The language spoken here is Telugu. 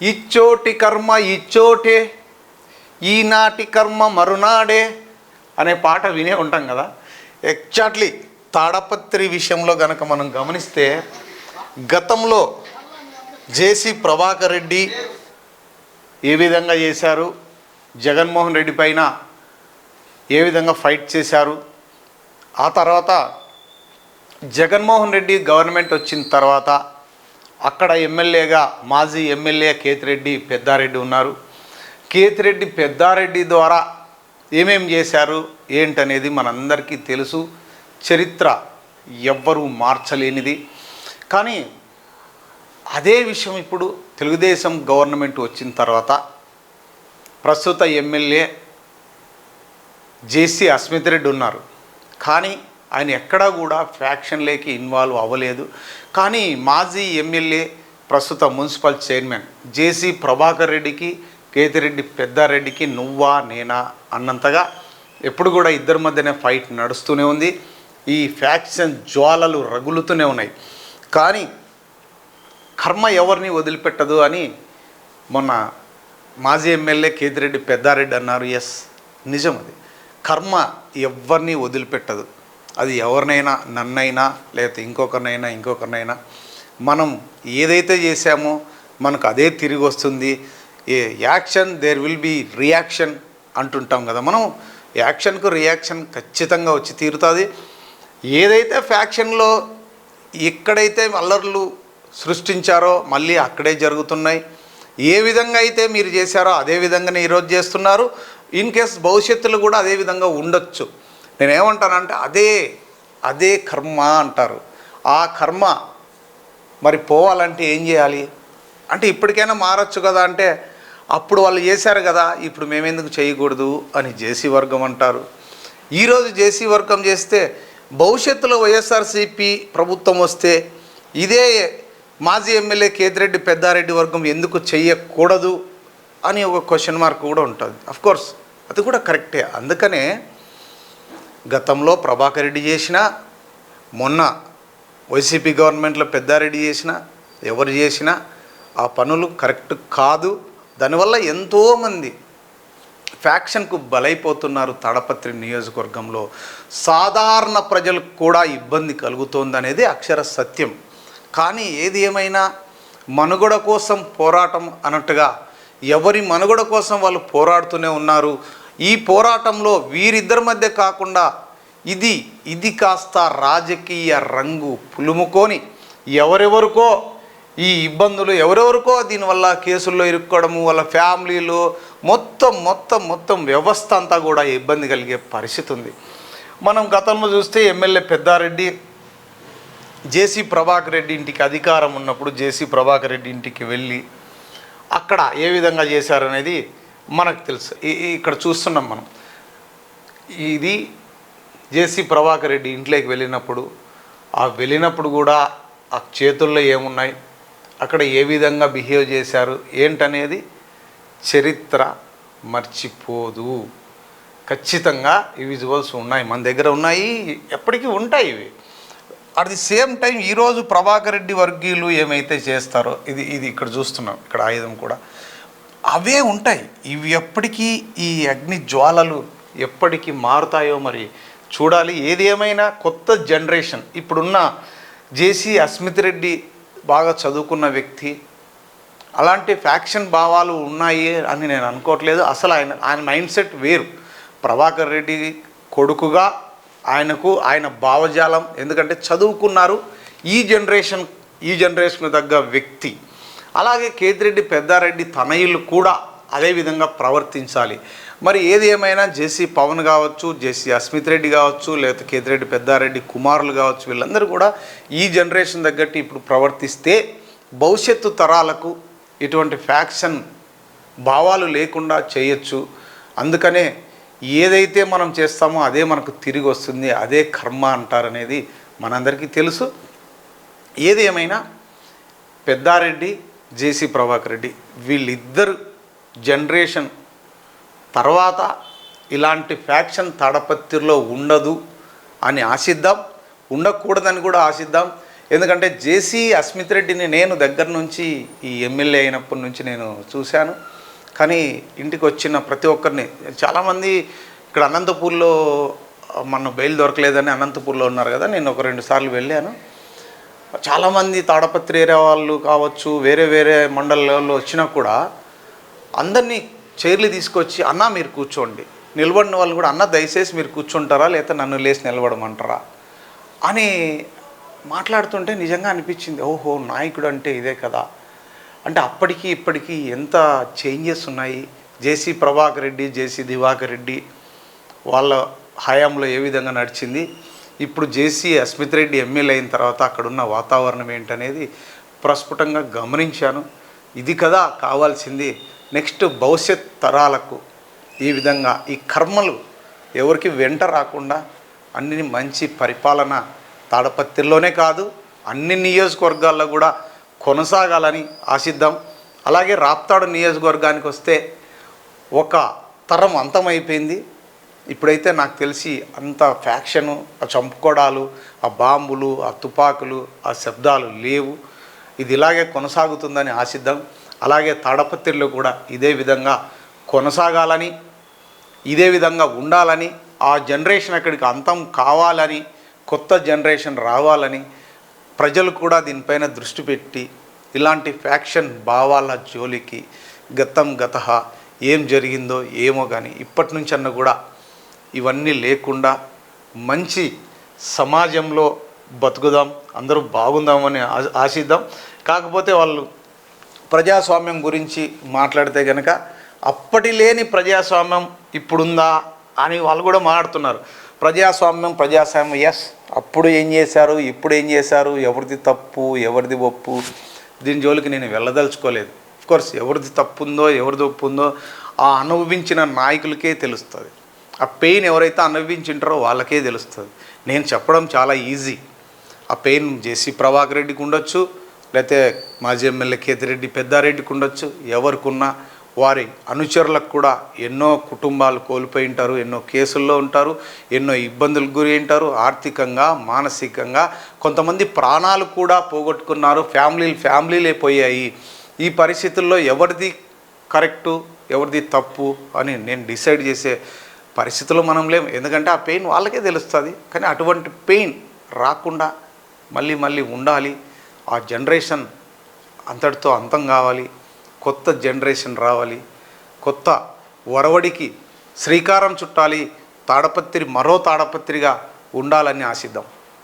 ఇచ్చోటి కర్మ ఇచ్చోటే ఈనాటి కర్మ మరునాడే అనే పాట వినే ఉంటాం కదా. ఎగ్జాక్ట్లీ తాడపత్రి విషయంలో గనక మనం గమనిస్తే గతంలో జేసీ ప్రభాకర్ రెడ్డి ఏ విధంగా చేశారు జగన్మోహన్ రెడ్డి పైన ఏ విధంగా ఫైట్ చేశారు ఆ తర్వాత జగన్మోహన్ రెడ్డి గవర్నమెంట్ వచ్చిన తర్వాత అక్కడ ఎమ్మెల్యేగా మాజీ ఎమ్మెల్యే కేతిరెడ్డి పెద్దారెడ్డి ఉన్నారు. కేతిరెడ్డి పెద్దారెడ్డి ద్వారా ఏమేం చేశారు ఏంటనేది మనందరికీ తెలుసు. చరిత్ర ఎవ్వరూ మార్చలేనిది. కానీ అదే విషయం ఇప్పుడు తెలుగుదేశం గవర్నమెంట్ వచ్చిన తర్వాత ప్రస్తుత ఎమ్మెల్యే జేసీ అస్మిత్ రెడ్డి ఉన్నారు. కానీ ఆయన ఎక్కడా కూడా ఫ్యాక్షన్లేకి ఇన్వాల్వ్ అవ్వలేదు. కానీ మాజీ ఎమ్మెల్యే ప్రస్తుత మున్సిపల్ చైర్మన్ జేసీ ప్రభాకర్ రెడ్డికి కేతిరెడ్డి పెద్దారెడ్డికి నువ్వా నేనా అన్నంతగా ఎప్పుడు కూడా ఇద్దరి మధ్యనే ఫైట్ నడుస్తూనే ఉంది. ఈ ఫ్యాక్షన్ జ్వాలలు రగులుతూనే ఉన్నాయి. కానీ కర్మ ఎవరిని వదిలిపెట్టదు అని మొన్న మాజీ ఎమ్మెల్యే కేతిరెడ్డి పెద్దారెడ్డి అన్నారు. ఎస్ నిజం అది. కర్మ ఎవరిని వదిలిపెట్టదు. అది ఎవరినైనా నన్నైనా లేకపోతే ఇంకొకరినైనా ఇంకొకరినైనా. మనం ఏదైతే చేశామో మనకు అదే తిరిగి వస్తుంది. ఏ action there will be reaction అంటుంటాం కదా మనం. యాక్షన్కు రియాక్షన్ ఖచ్చితంగా వచ్చి తీరుతుంది. ఏదైతే ఫ్యాక్షన్లో ఎక్కడైతే అల్లర్లు సృష్టించారో మళ్ళీ అక్కడే జరుగుతున్నాయి. ఏ విధంగా అయితే మీరు చేశారో అదే విధంగానే ఈరోజు చేస్తున్నారు. ఇన్ కేస్ భవిష్యత్తులో కూడా అదే విధంగా ఉండొచ్చు. నేనేమంటానంటే అదే అదే కర్మ అంటారు. ఆ కర్మ మరి పోవాలంటే ఏం చేయాలి? అంటే ఇప్పటికైనా మారచ్చు కదా అంటే అప్పుడు వాళ్ళు చేశారు కదా ఇప్పుడు మేమెందుకు చేయకూడదు అని జేసీ వర్గం అంటారు. ఈరోజు జేసీ వర్గం చేస్తే భవిష్యత్తులో వైఎస్ఆర్సీపీ ప్రభుత్వం వస్తే ఇదే మాజీ ఎమ్మెల్యే కేతిరెడ్డి పెద్దారెడ్డి వర్గం ఎందుకు చెయ్యకూడదు అని ఒక క్వశ్చన్ మార్క్ కూడా ఉంటుంది. అఫ్కోర్స్ అది కూడా కరెక్టే అందుకనే గతంలో ప్రభాకర్ రెడ్డి చేసిన మొన్న వైసీపీ గవర్నమెంట్లో పెద్దారెడ్డి చేసిన ఎవరు చేసినా ఆ పనులు కరెక్ట్ కాదు. దానివల్ల ఎంతోమంది ఫ్యాక్షన్కు బలైపోతున్నారు తాడపత్రి నియోజకవర్గంలో. సాధారణ ప్రజలకు కూడా ఇబ్బంది కలుగుతోందనేది అక్షర సత్యం. కానీ ఏది ఏమైనా మనుగడ కోసం పోరాటం అన్నట్టుగా ఎవరి మనుగడ కోసం వాళ్ళు పోరాడుతూనే ఉన్నారు? ఈ పోరాటంలో వీరిద్దరి మధ్య కాకుండా ఇది ఇది కాస్త రాజకీయ రంగు పులుముకొని ఎవరెవరికో ఈ ఇబ్బందులు ఎవరెవరికో దీనివల్ల కేసుల్లో ఇరుక్కోవడము వాళ్ళ ఫ్యామిలీలు మొత్తం మొత్తం మొత్తం వ్యవస్థ అంతా కూడా ఇబ్బంది కలిగే పరిస్థితి ఉంది. మనం గతంలో చూస్తే ఎమ్మెల్యే పెద్దారెడ్డి జేసీ ప్రభాకర్ రెడ్డి ఇంటికి అధికారం ఉన్నప్పుడు జేసీ ప్రభాకర్ రెడ్డి ఇంటికి వెళ్ళి అక్కడ ఏ విధంగా చేశారనేది మనకు తెలుసు. ఇక్కడ చూస్తున్నాం మనం. ఇది జేసీ ప్రభాకర్ రెడ్డి ఇంట్లోకి వెళ్ళినప్పుడు ఆ వెళ్ళినప్పుడు కూడా ఆ చేతుల్లో ఏమున్నాయి? అక్కడ ఏ విధంగా బిహేవ్ చేశారు? ఏంటనేది చరిత్ర మర్చిపోదు. ఖచ్చితంగా ఈ విజువల్స్ ఉన్నాయి. మన దగ్గర ఉన్నాయి ఎప్పటికీ ఉంటాయి ఇవి. అట్ ది సేమ్ టైం ఈరోజు ప్రభాకర్ రెడ్డి వర్గీయులు ఏమైతే చేస్తారో ఇది ఇది ఇక్కడ చూస్తున్నాం. ఇక్కడ ఆయుధం కూడా. అవే ఉంటాయి. ఇవి ఎప్పటికీ ఈ అగ్ని జ్వాలలు ఎప్పటికీ మారుతాయో మరి చూడాలి. ఏది ఏమైనా కొత్త జనరేషన్ ఇప్పుడున్న జేసీ అస్మిత్ రెడ్డి బాగా చదువుకున్న వ్యక్తి అలాంటి ఫ్యాక్షన్ భావాలు ఉన్నాయి అని నేను అనుకోవట్లేదు. అసలు ఆయన ఆయన మైండ్ సెట్ వేరు. ప్రభాకర్ రెడ్డి కొడుకుగా ఆయనకు ఆయన భావజాలం ఎందుకంటే చదువుకున్నారు ఈ జనరేషన్ ఈ జనరేషన్ తగ్గ వ్యక్తి. అలాగే కేతిరెడ్డి పెద్దారెడ్డి తనయులు కూడా అదే విధంగా ప్రవర్తించాలి. మరి ఏది ఏమైనా జేసీ పవన్ కావచ్చు జేసీ అస్మిత్ రెడ్డి కావచ్చు లేకపోతే కేతిరెడ్డి పెద్దారెడ్డి కుమారులు కావచ్చు వీళ్ళందరూ కూడా ఈ జనరేషన్ తగ్గట్టు ఇప్పుడు ప్రవర్తిస్తే భవిష్యత్తు తరాలకు ఇటువంటి ఫ్యాక్షన్ భావాలు లేకుండా చేయొచ్చు. అందుకనే ఏదైతే మనం చేస్తామో అదే మనకు తిరిగి వస్తుంది అదే కర్మ అంటారనేది మనందరికీ తెలుసు. ఏది ఏమైనా పెద్దారెడ్డి జేసీ ప్రభాకర్ రెడ్డి వీళ్ళిద్దరు జనరేషన్ తర్వాత ఇలాంటి ఫ్యాక్షన్ తాడపత్రిలో ఉండదు అని ఆశిద్దాం ఉండకూడదని కూడా ఆశిద్దాం. ఎందుకంటే జేసీ అస్మిత్ రెడ్డిని నేను దగ్గర నుంచి ఈ ఎమ్మెల్యే అయినప్పటి నుంచి నేను చూశాను. కానీ ఇంటికి వచ్చిన ప్రతి ఒక్కరిని చాలామంది ఇక్కడ అనంతపూర్లో మన బెయిల్ దొరకలేదని అనంతపూర్లో ఉన్నారు కదా నేను ఒక రెండు సార్లు వెళ్ళాను. చాలామంది తాడపత్రి ఏరియా వాళ్ళు కావచ్చు వేరే వేరే మండలాల్లో వచ్చినా కూడా అందరినీ చైర్లు తీసుకొచ్చి అన్న మీరు కూర్చోండి. నిలబడిన వాళ్ళు కూడా అన్న దయచేసి మీరు కూర్చుంటారా? లేకపోతే నన్ను లేచి నిలబడమంటారా? అని మాట్లాడుతుంటే నిజంగా అనిపించింది ఓహో నాయకుడు అంటే ఇదే కదా. అంటే అప్పటికి ఇప్పటికీ ఎంత చేంజెస్ ఉన్నాయి? జేసీ ప్రభాకర్ రెడ్డి జేసీ దివాకర్ రెడ్డి వాళ్ళ హయాంలో ఏ విధంగా నడిచింది? ఇప్పుడు జేసీ అస్మిత్ రెడ్డి ఎమ్మెల్యే అయిన తర్వాత అక్కడున్న వాతావరణం ఏంటనేది ప్రస్ఫుటంగా గమనించాను. ఇది కదా కావాల్సింది. నెక్స్ట్ భవిష్యత్ తరాలకు ఈ విధంగా ఈ కర్మలు ఎవరికి వెంట రాకుండా అన్ని మంచి పరిపాలన తాడపత్రిలోనే కాదు అన్ని నియోజకవర్గాల్లో కూడా కొనసాగాలని ఆశిద్దాం. అలాగే రాప్తాడు నియోజకవర్గానికి వస్తే ఒక తరం అంతమైపోయింది. ఇప్పుడైతే నాకు తెలిసి అంత ఫ్యాక్షను ఆ చంపుకోవడాలు ఆ బాంబులు ఆ తుపాకులు ఆ శబ్దాలు లేవు. ఇది ఇలాగే కొనసాగుతుందని ఆశిద్దాం. అలాగే తాడపత్రిలో కూడా ఇదే విధంగా కొనసాగాలని ఇదే విధంగా ఉండాలని ఆ జనరేషన్ అక్కడికి అంతం కావాలని కొత్త జనరేషన్ రావాలని ప్రజలు కూడా దీనిపైన దృష్టి పెట్టి ఇలాంటి ఫ్యాక్షన్ భావాల జోలికి గతం గత ఏం జరిగిందో ఏమో కానీ ఇప్పటి నుంచన్న కూడా ఇవన్నీ లేకుండా మంచి సమాజంలో బతుకుదాం అందరూ బాగుందామని ఆశిద్దాం. కాకపోతే వాళ్ళు ప్రజాస్వామ్యం గురించి మాట్లాడితే కనుక అప్పటి లేని ప్రజాస్వామ్యం ఇప్పుడుందా అని వాళ్ళు కూడా మాట్లాడుతున్నారు. ప్రజాస్వామ్యం ప్రజాస్వామ్యం ఎస్ అప్పుడు ఏం చేశారు ఇప్పుడు ఏం చేశారు ఎవరిది తప్పు ఎవరిది ఒప్పు? దీని జోలికి నేను వెళ్ళదలుచుకోలేదు. కోర్స్ ఎవరిది తప్పు ఉందో ఎవరిది ఒప్పు ఉందో ఆ అనుభవించిన నాయకులకే తెలుస్తుంది. ఆ పెయిన్ ఎవరైతే అనుభవించింటారో వాళ్ళకే తెలుస్తుంది. నేను చెప్పడం చాలా ఈజీ ఆ పెయిన్ జేసీ ప్రభాకర్ రెడ్డికి ఉండొచ్చు లేకపోతే మాజీ ఎమ్మెల్యే కేతిరెడ్డి పెద్దారెడ్డికి ఉండొచ్చు ఎవరికున్నా వారి అనుచరులకు కూడా ఎన్నో కుటుంబాలు కోల్పోయి ఉంటారు ఎన్నో కేసుల్లో ఉంటారు ఎన్నో ఇబ్బందులకు గురి ఉంటారు ఆర్థికంగా మానసికంగా కొంతమంది ప్రాణాలు కూడా పోగొట్టుకున్నారు ఫ్యామిలీలు ఫ్యామిలీలే పోయాయి. ఈ పరిస్థితుల్లో ఎవరిది కరెక్టు ఎవరిది తప్పు అని నేను డిసైడ్ చేసే పరిస్థితుల్లో మనం లేము. ఎందుకంటే ఆ పెయిన్ వాళ్ళకే తెలుస్తుంది. కానీ అటువంటి పెయిన్ రాకుండా మళ్ళీ మళ్ళీ ఉండాలి. ఆ జనరేషన్ అంతటితో అంతం కావాలి. కొత్త జనరేషన్ రావాలి. కొత్త వరవడికి శ్రీకారం చుట్టాలి. తాడపత్రి మరో తాడపత్రిగా ఉండాలని ఆశిద్దాం.